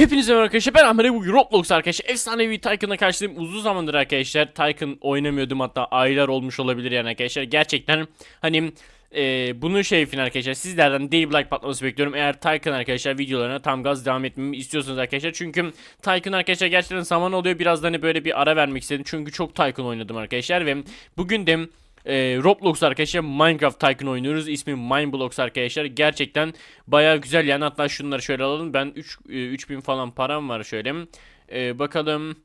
Hepinize merhaba arkadaşlar ben Ahmet bugün Roblox arkadaşlar. Efsanevi Tycoon'a karşılayayım. Uzun zamandır arkadaşlar Tycoon oynamıyordum hatta aylar olmuş olabilir yani arkadaşlar. Gerçekten hani e, bunun şerefine arkadaşlar sizlerden day like patlaması bekliyorum. Eğer Tycoon arkadaşlar videolarına tam gaz devam etmemi istiyorsanız arkadaşlar. Çünkü Tycoon arkadaşlar gerçekten zaman oluyor biraz da hani böyle bir ara vermek istedim. Çünkü çok Tycoon oynadım arkadaşlar ve bugün de e, Roblox arkadaşlar Minecraft Tycoon oynuyoruz. İsmi Mineblox arkadaşlar. Gerçekten baya güzel yani hatta şunları şöyle alalım. Ben 3 e, 3000 falan param var şöyle. E, bakalım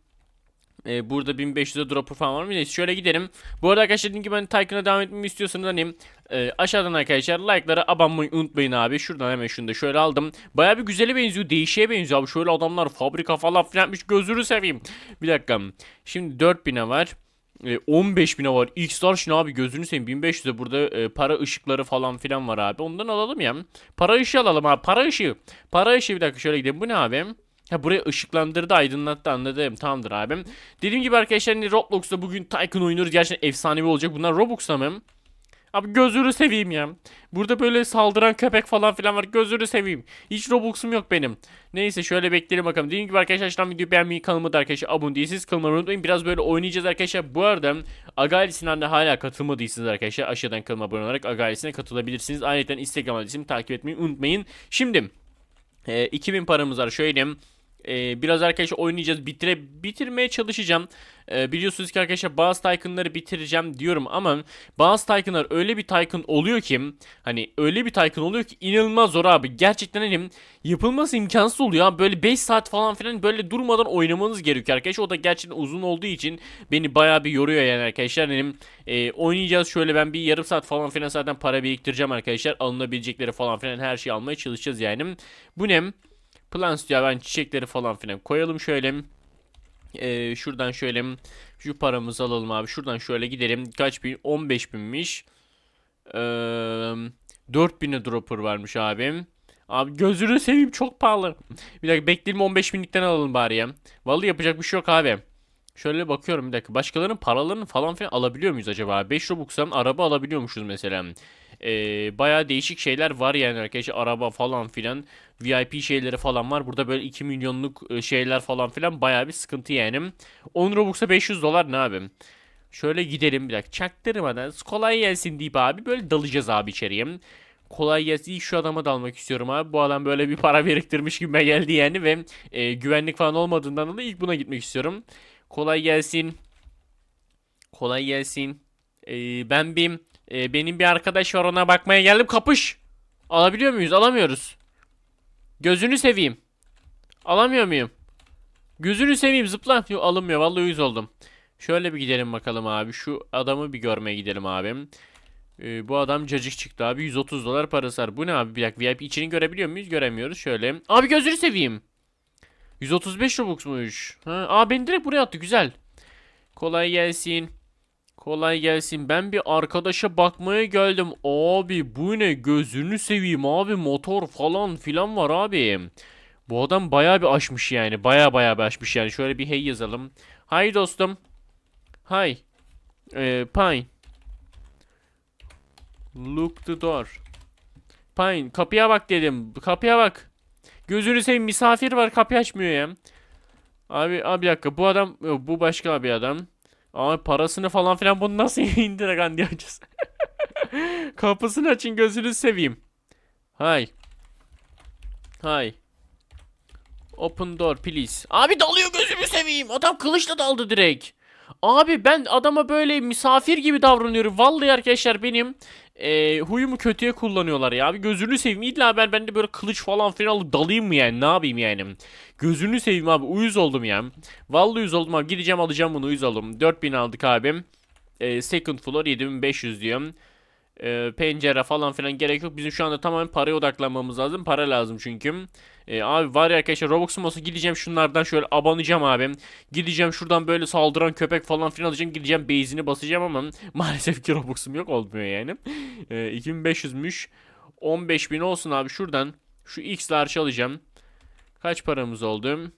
e, burada 1500'e dropper falan var mı? Neyse şöyle gidelim. Bu arada arkadaşlar dediğim gibi hani Tycoon'a devam etmemi istiyorsanız hani e, aşağıdan arkadaşlar like'lara abone olmayı unutmayın abi. Şuradan hemen şunu da şöyle aldım. Baya bir güzele benziyor. Değişiğe benziyor abi. Şöyle adamlar fabrika falan filan yapmış. Gözünü seveyim. Bir dakika. Şimdi 4000'e var. E, 15 bine var. X-Large ne abi gözünü seveyim 1500'e burada e, para ışıkları falan filan var abi. Ondan alalım ya. Para ışığı alalım abi. Para ışığı. Para ışığı bir dakika şöyle gidelim. Bu ne abi? Ha buraya ışıklandırdı aydınlattı anladım tamamdır abim. Dediğim gibi arkadaşlar hani Roblox'ta bugün Tycoon oynuyoruz. Gerçekten efsanevi olacak. Bunlar Robux'ta mı? Abi gözünü seveyim ya. Burada böyle saldıran köpek falan filan var. Gözünü seveyim. Hiç Robux'um yok benim. Neyse şöyle bekleyelim bakalım. Dediğim gibi arkadaşlar şuradan videoyu beğenmeyi kanalıma da arkadaşlar abone değilsiniz. Kanalıma unutmayın. Biraz böyle oynayacağız arkadaşlar. Bu arada Aga ailesinden de hala katılmadıysanız arkadaşlar aşağıdan kanalıma abone olarak Aga ailesine katılabilirsiniz. Ayrıca Instagram adresimi takip etmeyi unutmayın. Şimdi e, 2000 paramız var. Şöyle e, biraz arkadaşlar oynayacağız. Bitire, bitirmeye çalışacağım. E, biliyorsunuz ki arkadaşlar bazı Tycoon'ları bitireceğim diyorum ama bazı Tycoon'lar öyle bir Tycoon oluyor ki hani öyle bir Tycoon oluyor ki inanılmaz zor abi. Gerçekten hani yapılması imkansız oluyor. Böyle 5 saat falan filan böyle durmadan oynamanız gerekiyor arkadaşlar. O da gerçekten uzun olduğu için beni bayağı bir yoruyor yani arkadaşlar. Hani, e, oynayacağız şöyle ben bir yarım saat falan filan zaten para biriktireceğim arkadaşlar. Alınabilecekleri falan filan her şeyi almaya çalışacağız yani. Bu ne? Plants diyor ben çiçekleri falan filan koyalım şöyle. Ee, şuradan şöyle şu paramızı alalım abi. Şuradan şöyle gidelim. Kaç bin? 15 binmiş. Ee, 4000'e dropper varmış abim. Abi gözünü seveyim çok pahalı. Bir dakika bekleyelim 15 binlikten alalım bari ya. Vallahi yapacak bir şey yok abi. Şöyle bakıyorum bir dakika. Başkalarının paralarını falan filan alabiliyor muyuz acaba? 5 Robux'tan araba alabiliyormuşuz mesela. Ee, bayağı değişik şeyler var yani arkadaşlar. Araba falan filan. VIP şeyleri falan var. Burada böyle 2 milyonluk e, şeyler falan filan. Bayağı bir sıkıntı yani. 10 Robux'a 500 dolar ne abi? Şöyle gidelim bir dakika. Çaktırmadan kolay gelsin deyip abi böyle dalacağız abi içeriye. Kolay gelsin. İlk şu adama dalmak istiyorum abi. Bu adam böyle bir para biriktirmiş gibi geldi yani ve e, güvenlik falan olmadığından dolayı ilk buna gitmek istiyorum. Kolay gelsin. Kolay gelsin. Ee, ben bir e, benim bir arkadaş var ona bakmaya geldim. Kapış. Alabiliyor muyuz? Alamıyoruz. Gözünü seveyim. Alamıyor muyum? Gözünü seveyim zıpla. Yok alınmıyor. Vallahi uyuz oldum. Şöyle bir gidelim bakalım abi. Şu adamı bir görmeye gidelim abim. Ee, bu adam cacık çıktı abi. 130 dolar parası var. Bu ne abi? Bir dakika VIP içini görebiliyor muyuz? Göremiyoruz. Şöyle. Abi gözünü seveyim. 135 Robux'muş. Ha, aa beni direkt buraya attı. Güzel. Kolay gelsin. Kolay gelsin. Ben bir arkadaşa bakmaya geldim. Abi bu ne? Gözünü seveyim abi. Motor falan filan var abi. Bu adam bayağı bir aşmış yani. Bayağı bayağı bir aşmış yani. Şöyle bir hey yazalım. Hay dostum. Hay. Ee, Pine. Look the door. Pine kapıya bak dedim. Kapıya bak. Gözünü seveyim misafir var kapıyı açmıyor ya. Abi abi dakika bu adam bu başka bir adam. Abi parasını falan filan bunu nasıl indirek diyeceğiz. Kapısını açın gözünü seveyim. Hay. Hay. Open door please. Abi dalıyor gözünü seveyim. Adam kılıçla daldı direkt. Abi ben adama böyle misafir gibi davranıyorum. Vallahi arkadaşlar benim e, huyumu kötüye kullanıyorlar ya. Abi gözünü seveyim. İlla ben, ben de böyle kılıç falan filan alıp dalayım mı yani? Ne yapayım yani? Gözünü seveyim abi. Uyuz oldum ya. Vallahi uyuz oldum abi. Gideceğim alacağım bunu uyuz oldum. 4000 aldık abim. E, second floor 7500 diyorum. E, pencere falan filan gerek yok. Bizim şu anda tamamen paraya odaklanmamız lazım. Para lazım çünkü. E, abi var ya arkadaşlar Robux'um olsa gideceğim şunlardan şöyle abanacağım abim. Gideceğim şuradan böyle saldıran köpek falan filan alacağım. Gideceğim base'ini basacağım ama maalesef ki Robux'um yok olmuyor yani. E, 2500'müş. 15000 olsun abi şuradan. Şu X large alacağım. Kaç paramız oldu?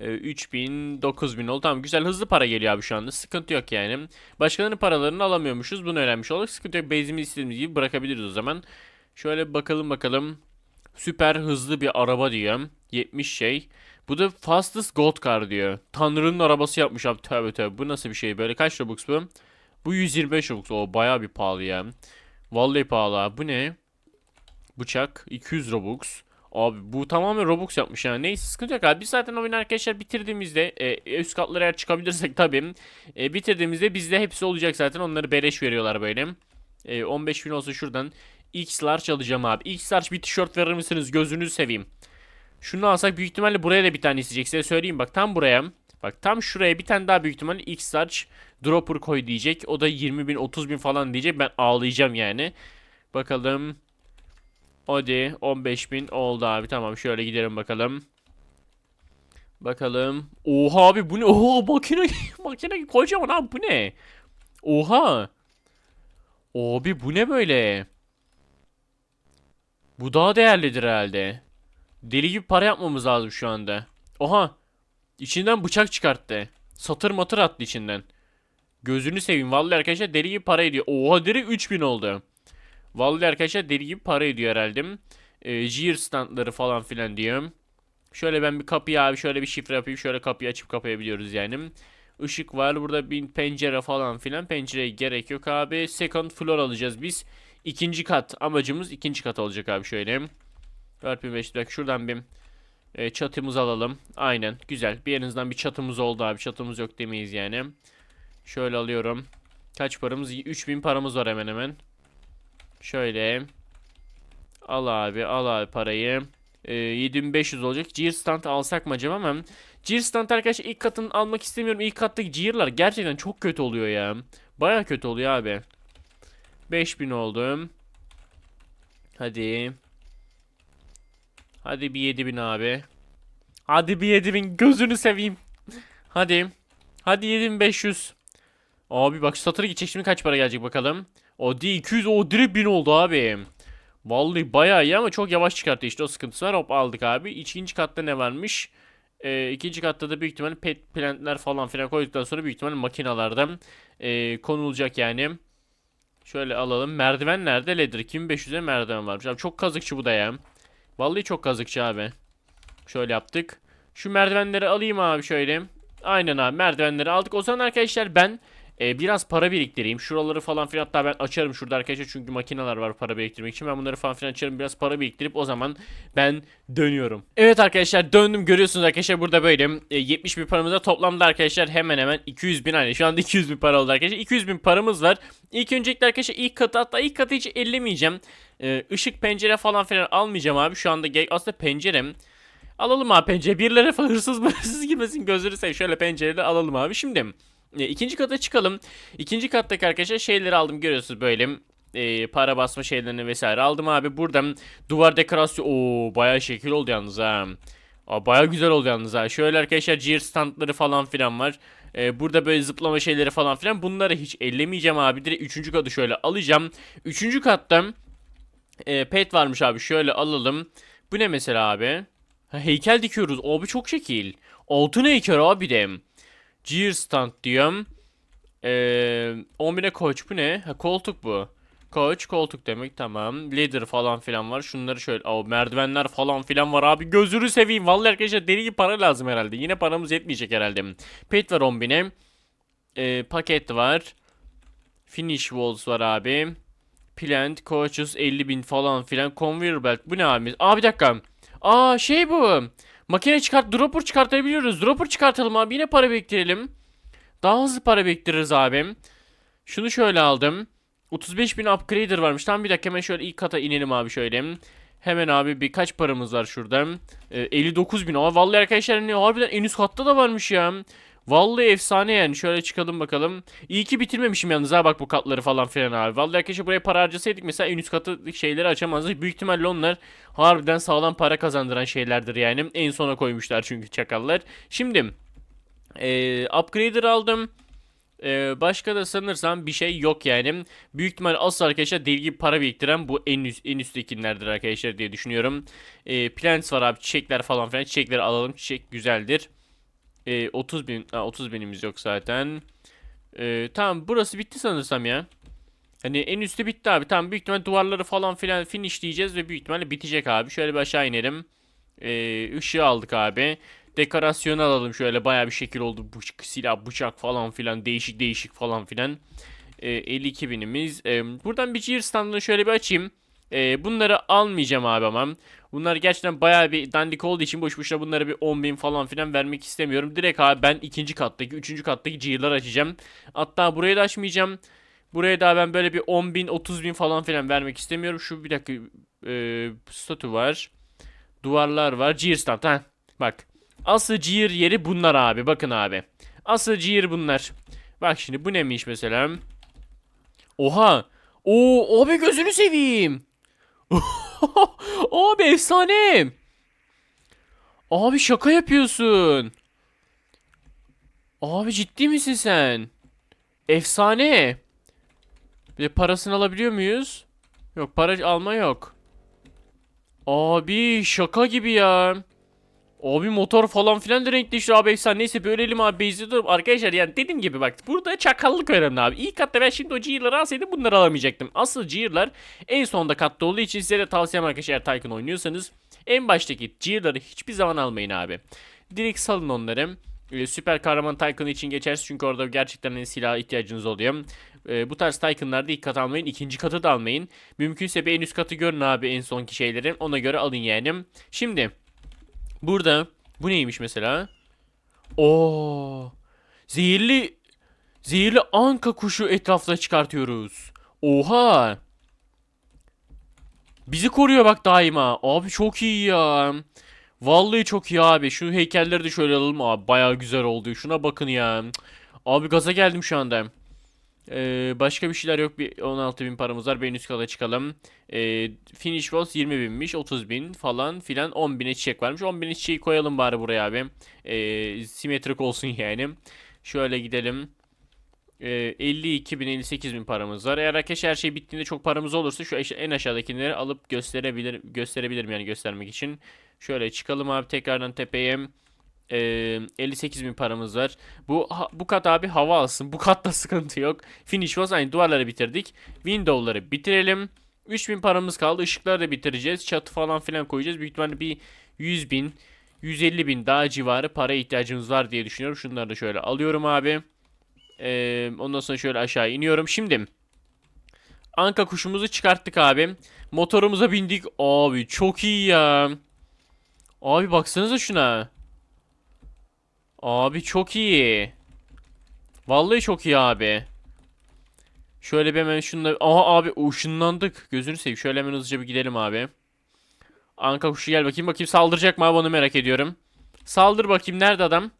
E, 3000, 9000 oldu. Tamam güzel hızlı para geliyor abi şu anda. Sıkıntı yok yani. Başkalarının paralarını alamıyormuşuz. Bunu öğrenmiş olduk. Sıkıntı yok. Base'imizi istediğimiz gibi bırakabiliriz o zaman. Şöyle bakalım bakalım. Süper hızlı bir araba diyor. 70 şey. Bu da fastest gold car diyor. Tanrı'nın arabası yapmış abi. Tövbe tövbe. Bu nasıl bir şey böyle? Kaç Robux bu? Bu 125 Robux. O bayağı bir pahalı ya. Vallahi pahalı abi. Bu ne? Bıçak 200 Robux. Abi bu tamamen Robux yapmış yani. Neyse sıkıntı yok abi. Biz zaten oyunu arkadaşlar bitirdiğimizde e, üst katlara eğer çıkabilirsek tabii. E, bitirdiğimizde bizde hepsi olacak zaten. Onları beleş veriyorlar böyle. E, 15 bin olsa şuradan X large alacağım abi. X large bir tişört verir misiniz? Gözünüzü seveyim. Şunu alsak büyük ihtimalle buraya da bir tane isteyecek. Size söyleyeyim bak tam buraya. Bak tam şuraya bir tane daha büyük ihtimalle X large dropper koy diyecek. O da 20 bin 30 bin falan diyecek. Ben ağlayacağım yani. Bakalım. Hadi 15 bin oldu abi. Tamam şöyle gidelim bakalım. Bakalım. Oha abi bu ne? Oha makine makine kocaman abi bu ne? Oha. Abi bu ne böyle? Bu daha değerlidir herhalde. Deli gibi para yapmamız lazım şu anda. Oha. İçinden bıçak çıkarttı. Satır matır attı içinden. Gözünü seveyim. Vallahi arkadaşlar deli gibi para ediyor. Oha direkt 3000 oldu. Vallahi arkadaşlar deli gibi para ediyor herhalde. Gear standları falan filan diyorum. Şöyle ben bir kapıyı abi şöyle bir şifre yapayım. Şöyle kapıyı açıp kapayabiliyoruz yani. Işık var. Burada bir pencere falan filan. Pencereye gerek yok abi. Second floor alacağız biz. İkinci kat. Amacımız ikinci kat olacak abi şöyle. 4500 dakika şuradan bir e, çatımızı alalım. Aynen güzel. Bir yerinizden bir çatımız oldu abi. Çatımız yok demeyiz yani. Şöyle alıyorum. Kaç paramız? 3000 paramız var hemen hemen. Şöyle. Al abi al abi parayı. E, 7500 olacak. Gear stand alsak mı acaba ama Gear stand arkadaşlar ilk katını almak istemiyorum. İlk kattaki gear'lar gerçekten çok kötü oluyor ya. Baya kötü oluyor abi. 5000 oldu. Hadi. Hadi bir 7000 abi. Hadi bir 7000 gözünü seveyim. Hadi. Hadi 7500. Abi bak satırı gidecek şimdi kaç para gelecek bakalım. O D 200 o direkt 1000 oldu abi. Vallahi bayağı iyi ama çok yavaş çıkarttı işte o sıkıntısı var. Hop aldık abi. İkinci katta ne varmış? Ee, ikinci katta da büyük ihtimalle pet plantler falan filan koyduktan sonra büyük ihtimalle makinalardan e, konulacak yani. Şöyle alalım. Merdiven nerede? Ladder 2500'e merdiven varmış. Abi çok kazıkçı bu da ya. Vallahi çok kazıkçı abi. Şöyle yaptık. Şu merdivenleri alayım abi şöyle. Aynen abi merdivenleri aldık. O zaman arkadaşlar ben e, biraz para biriktireyim. Şuraları falan filan hatta ben açarım şurada arkadaşlar. Çünkü makineler var para biriktirmek için. Ben bunları falan filan açarım. Biraz para biriktirip o zaman ben dönüyorum. Evet arkadaşlar döndüm. Görüyorsunuz arkadaşlar burada böyle e, 70 bin paramızda toplamda arkadaşlar hemen hemen 200 bin aynı. Şu anda 200 bin para oldu arkadaşlar. 200 bin paramız var. İlk öncelikle arkadaşlar ilk katı hatta ilk katı hiç ellemeyeceğim. E, ışık pencere falan filan almayacağım abi. Şu anda aslında pencerem. Alalım abi pencere. Birileri falan hırsız hırsız girmesin gözleri seveyim. Şöyle pencereleri alalım abi. Şimdi ikinci kata çıkalım. İkinci kattaki arkadaşlar şeyleri aldım görüyorsunuz böyle. E, para basma şeylerini vesaire aldım abi. Buradan duvar dekorasyon. Oo bayağı şekil oldu yalnız ha. Aa, bayağı güzel oldu yalnız ha. Şöyle arkadaşlar gear standları falan filan var. E, burada böyle zıplama şeyleri falan filan. Bunları hiç ellemeyeceğim abi. Direkt üçüncü katı şöyle alacağım. Üçüncü katta e, pet varmış abi. Şöyle alalım. Bu ne mesela abi? Ha, heykel dikiyoruz. Abi çok şekil. Altın heykel abi de. Gear stand diyorum. Ee, 10.000'e koç bu ne? Ha koltuk bu. Koç koltuk demek tamam. Ladder falan filan var. Şunları şöyle. O merdivenler falan filan var abi. Gözünü seveyim. Vallahi arkadaşlar deli gibi para lazım herhalde. Yine paramız yetmeyecek herhalde. Pet var 10.000'e. Ee, paket var. Finish walls var abi. Plant, coaches 50.000 falan filan. Conveyor belt. Bu ne abi? Aa bir dakika. Aa şey bu. Makine çıkart, dropper çıkartabiliyoruz. Dropper çıkartalım abi. Yine para biriktirelim. Daha hızlı para biriktiririz abim. Şunu şöyle aldım. 35.000 upgrader varmış. Tamam bir dakika hemen şöyle ilk kata inelim abi şöyle. Hemen abi birkaç paramız var şurada. Ee, 59.000. Aa vallahi arkadaşlar hani harbiden en üst katta da varmış ya. Vallahi efsane yani. Şöyle çıkalım bakalım. İyi ki bitirmemişim yalnız ha bak bu katları falan filan abi. Vallahi arkadaşlar buraya para harcasaydık mesela en üst katı şeyleri açamazdık. Büyük ihtimalle onlar harbiden sağlam para kazandıran şeylerdir yani. En sona koymuşlar çünkü çakallar. Şimdi ee, upgrader aldım. Ee, başka da sanırsam bir şey yok yani. Büyük ihtimal asıl arkadaşlar deli gibi para biriktiren bu en üst en üsttekilerdir arkadaşlar diye düşünüyorum. Ee, plants var abi çiçekler falan filan. Çiçekleri alalım. Çiçek güzeldir. Ee, 30 bin, ha, 30 binimiz yok zaten. Ee, tamam burası bitti sanırsam ya. Hani en üstte bitti abi. Tamam büyük ihtimal duvarları falan filan finish diyeceğiz ve büyük ihtimalle bitecek abi. Şöyle bir aşağı inelim. Ee, ışığı aldık abi. Dekorasyonu alalım şöyle baya bir şekil oldu. Bıçak, silah, bıçak falan filan değişik değişik falan filan. Ee, 52 binimiz. Ee, buradan bir gear standını şöyle bir açayım. Ee, bunları almayacağım abi ama. Bunlar gerçekten baya bir dandik olduğu için boş boşuna bunlara bir 10 bin falan filan vermek istemiyorum. Direkt abi ben ikinci kattaki, üçüncü kattaki gear'ları açacağım. Hatta burayı da açmayacağım. Buraya da ben böyle bir 10 bin 30 bin falan filan vermek istemiyorum. Şu bir dakika e, statü var. Duvarlar var. Gear stand ha. Bak. Asıl gear yeri bunlar abi. Bakın abi. Asıl gear bunlar. Bak şimdi bu neymiş mesela. Oha. Oo abi gözünü seveyim. abi efsane. Abi şaka yapıyorsun. Abi ciddi misin sen? Efsane. Bir parasını alabiliyor muyuz? Yok para alma yok. Abi şaka gibi ya. Abi motor falan filan da renkleşti abi efsane. Neyse bölelim abi durup arkadaşlar yani dediğim gibi bak burada çakallık önemli abi. İlk katta ben şimdi o Gear'ları alsaydım bunları alamayacaktım. Asıl Gear'lar en sonda katta olduğu için size de tavsiyem arkadaşlar eğer Tycoon oynuyorsanız en baştaki Gear'ları hiçbir zaman almayın abi. Direkt salın onları. Ee, süper kahraman Tycoon için geçersiz çünkü orada gerçekten hani silaha ihtiyacınız oluyor. Ee, bu tarz Tycoon'larda ilk kat almayın. ikinci katı da almayın. Mümkünse bir en üst katı görün abi en sonki şeyleri. Ona göre alın yani. Şimdi burada bu neymiş mesela? Oo. Zehirli zehirli anka kuşu etrafta çıkartıyoruz. Oha. Bizi koruyor bak daima. Abi çok iyi ya. Vallahi çok iyi abi. Şu heykelleri de şöyle alalım abi. Baya güzel oldu. Şuna bakın ya. Abi gaza geldim şu anda. Ee, başka bir şeyler yok. Bir 16 bin paramız var. Ben üst kata çıkalım. Ee, finish was 20 binmiş. 30 bin falan filan. 10 bine çiçek varmış. 10 bine çiçeği koyalım bari buraya abi. Ee, simetrik olsun yani. Şöyle gidelim. Ee, 52 bin 58 bin paramız var. Eğer arkadaşlar her şey bittiğinde çok paramız olursa şu en aşağıdakileri alıp gösterebilir gösterebilirim yani göstermek için. Şöyle çıkalım abi tekrardan tepeye. Ee, 58 bin paramız var. Bu ha- bu kat abi hava alsın. Bu katta sıkıntı yok. Finish was aynı duvarları bitirdik. Window'ları bitirelim. 3000 paramız kaldı. Işıkları da bitireceğiz. Çatı falan filan koyacağız. Büyük ihtimalle bir 100 bin 150 bin daha civarı para ihtiyacımız var diye düşünüyorum. Şunları da şöyle alıyorum abi. Ee, ondan sonra şöyle aşağı iniyorum. Şimdi Anka kuşumuzu çıkarttık abi. Motorumuza bindik. Abi çok iyi ya. Abi baksanıza şuna. Abi çok iyi. Vallahi çok iyi abi. Şöyle bir hemen şunla... Aha abi ışınlandık. Gözünü seveyim. Şöyle hemen hızlıca bir gidelim abi. Anka kuşu gel bakayım. Bakayım saldıracak mı abi onu merak ediyorum. Saldır bakayım. Nerede adam?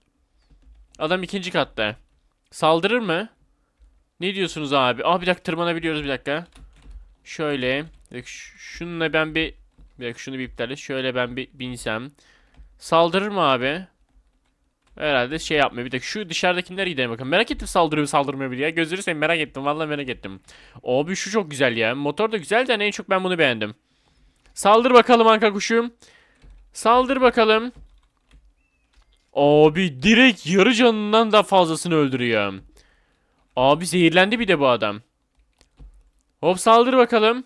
Adam ikinci katta. Saldırır mı? Ne diyorsunuz abi? Aa bir dakika tırmanabiliyoruz bir dakika. Şöyle. Bir dakika, şununla ben bir... Bir dakika şunu bir iptal et. Şöyle ben bir binsem. Saldırır mı abi? Herhalde şey yapmıyor. Bir dakika şu dışarıdakiler gidelim bakın. Merak ettim saldırıyor saldırmıyor mu diye. Gözünü seveyim merak ettim. Vallahi merak ettim. Abi şu çok güzel ya. Motor da güzel de en çok ben bunu beğendim. Saldır bakalım anka kuşum. Saldır bakalım. Abi direkt yarı canından da fazlasını öldürüyor. Abi zehirlendi bir de bu adam. Hop saldır bakalım.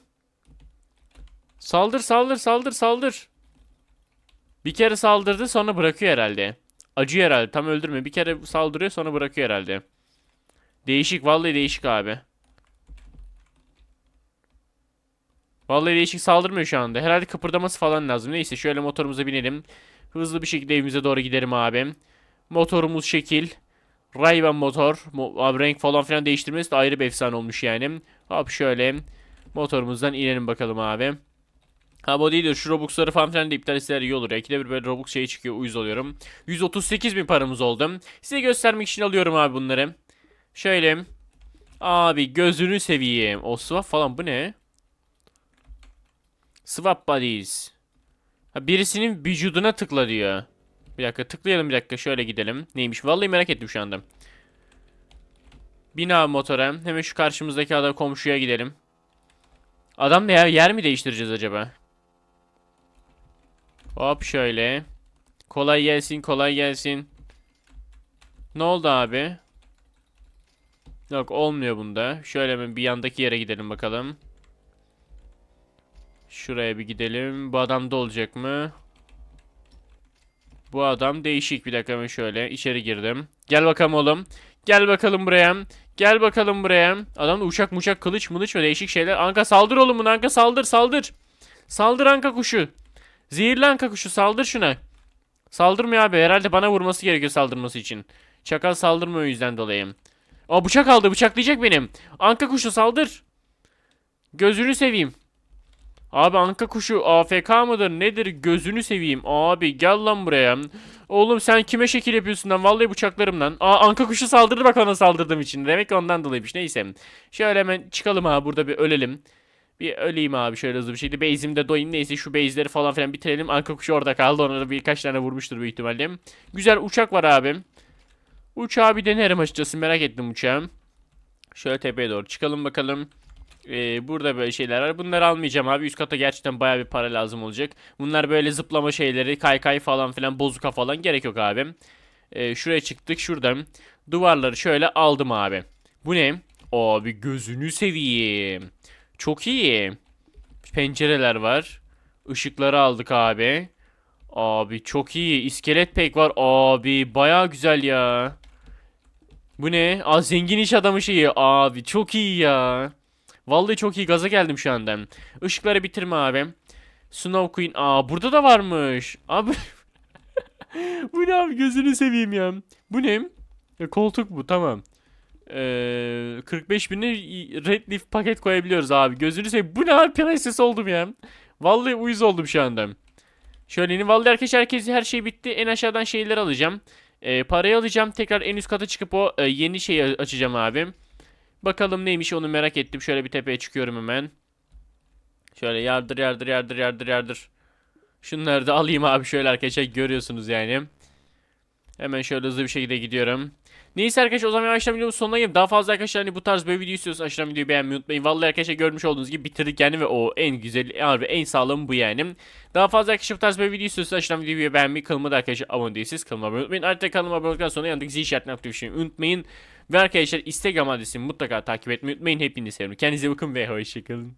Saldır saldır saldır saldır. Bir kere saldırdı sonra bırakıyor herhalde. Acıyor herhalde tam öldürme. Bir kere saldırıyor sonra bırakıyor herhalde. Değişik vallahi değişik abi. Vallahi değişik saldırmıyor şu anda. Herhalde kıpırdaması falan lazım. Neyse şöyle motorumuza binelim. Hızlı bir şekilde evimize doğru gidelim abi. Motorumuz şekil. Ray-Ban motor. Mo- abi renk falan filan değiştirmesi de ayrı bir efsane olmuş yani. Hop şöyle. Motorumuzdan inelim bakalım abi. Ha bu değil de şu Robux'ları falan filan da iptal etseler iyi olur ya. İkide bir böyle Robux şey çıkıyor uyuz oluyorum. 138 bin paramız oldu. Size göstermek için alıyorum abi bunları. Şöyle. Abi gözünü seveyim. O swap falan bu ne? Swap bodies. Ha, birisinin vücuduna tıkla diyor. Bir dakika tıklayalım bir dakika şöyle gidelim. Neymiş vallahi merak ettim şu anda. Bin abi motora. Hemen şu karşımızdaki adam komşuya gidelim. Adam ne ya yer mi değiştireceğiz acaba? Hop şöyle. Kolay gelsin kolay gelsin. Ne oldu abi? Yok olmuyor bunda. Şöyle hemen bir yandaki yere gidelim bakalım. Şuraya bir gidelim. Bu adam da olacak mı? Bu adam değişik bir dakika hemen şöyle içeri girdim. Gel bakalım oğlum. Gel bakalım buraya. Gel bakalım buraya. Adamda uçak muçak kılıç mılıç ve değişik şeyler. Anka saldır oğlum bunu Anka saldır saldır. Saldır Anka kuşu. Zehirli Anka kuşu saldır şuna. Saldırmıyor abi herhalde bana vurması gerekiyor saldırması için. Çakal saldırmıyor yüzden dolayı. Aa bıçak aldı bıçaklayacak benim. Anka kuşu saldır. Gözünü seveyim. Abi anka kuşu AFK mıdır nedir gözünü seveyim. Abi gel lan buraya. Oğlum sen kime şekil yapıyorsun lan vallahi bıçaklarım lan. Aa anka kuşu saldırdı bak ona saldırdığım için. Demek ki ondan dolayıymış neyse. Şöyle hemen çıkalım abi burada bir ölelim. Bir öleyim abi şöyle hızlı bir şekilde. Base'imde doyayım neyse şu base'leri falan filan bitirelim. Anka kuşu orada kaldı ona da birkaç tane vurmuştur büyük ihtimalle. Güzel uçak var abi. Uçağı bir denerim açıkçası merak ettim uçağım. Şöyle tepeye doğru çıkalım bakalım. Ee, burada böyle şeyler var. Bunları almayacağım abi. Üst kata gerçekten baya bir para lazım olacak. Bunlar böyle zıplama şeyleri, kaykay falan filan, bozuka falan gerek yok abi. Ee, şuraya çıktık şuradan. Duvarları şöyle aldım abi. Bu ne? Abi gözünü seveyim. Çok iyi. Pencereler var. Işıkları aldık abi. Abi çok iyi. İskelet pek var. Abi baya güzel ya. Bu ne? Aa zengin iş adamı şeyi. Abi çok iyi ya. Vallahi çok iyi gaza geldim şu anda. Işıkları bitirme abi. Snow Queen. Aa burada da varmış. Abi. bu ne abi gözünü seveyim ya. Bu ne? Koltuk bu tamam. Ee, 45 bini Red Leaf paket koyabiliyoruz abi. Gözünü seveyim. Bu ne abi prenses oldum ya. Vallahi uyuz oldum şu anda. Şöyle yeni vallahi herkes herkes her şey bitti. En aşağıdan şeyleri alacağım. Ee, parayı alacağım. Tekrar en üst kata çıkıp o e, yeni şeyi açacağım abi. Bakalım neymiş onu merak ettim. Şöyle bir tepeye çıkıyorum hemen. Şöyle yardır yardır yardır yardır yardır. Şunları da alayım abi şöyle arkadaşlar görüyorsunuz yani. Hemen şöyle hızlı bir şekilde gidiyorum. Neyse arkadaşlar o zaman yavaştan videonun sonuna gelip daha fazla arkadaşlar hani bu tarz böyle video istiyorsanız aşağıdan videoyu beğenmeyi unutmayın. Vallahi arkadaşlar görmüş olduğunuz gibi bitirdik yani ve o en güzel harbi en sağlam bu yani. Daha fazla arkadaşlar bu tarz böyle video istiyorsanız aşağıdan videoyu beğenmeyi kanalıma da arkadaşlar abone değilseniz kanalıma abone unutmayın. Ayrıca kanalıma abone olduktan sonra yanındaki zil işaretini aktifleşmeyi unutmayın. Ve arkadaşlar Instagram adresimi mutlaka takip etmeyi unutmayın. Hepinizi seviyorum. Kendinize bakın ve hoşçakalın.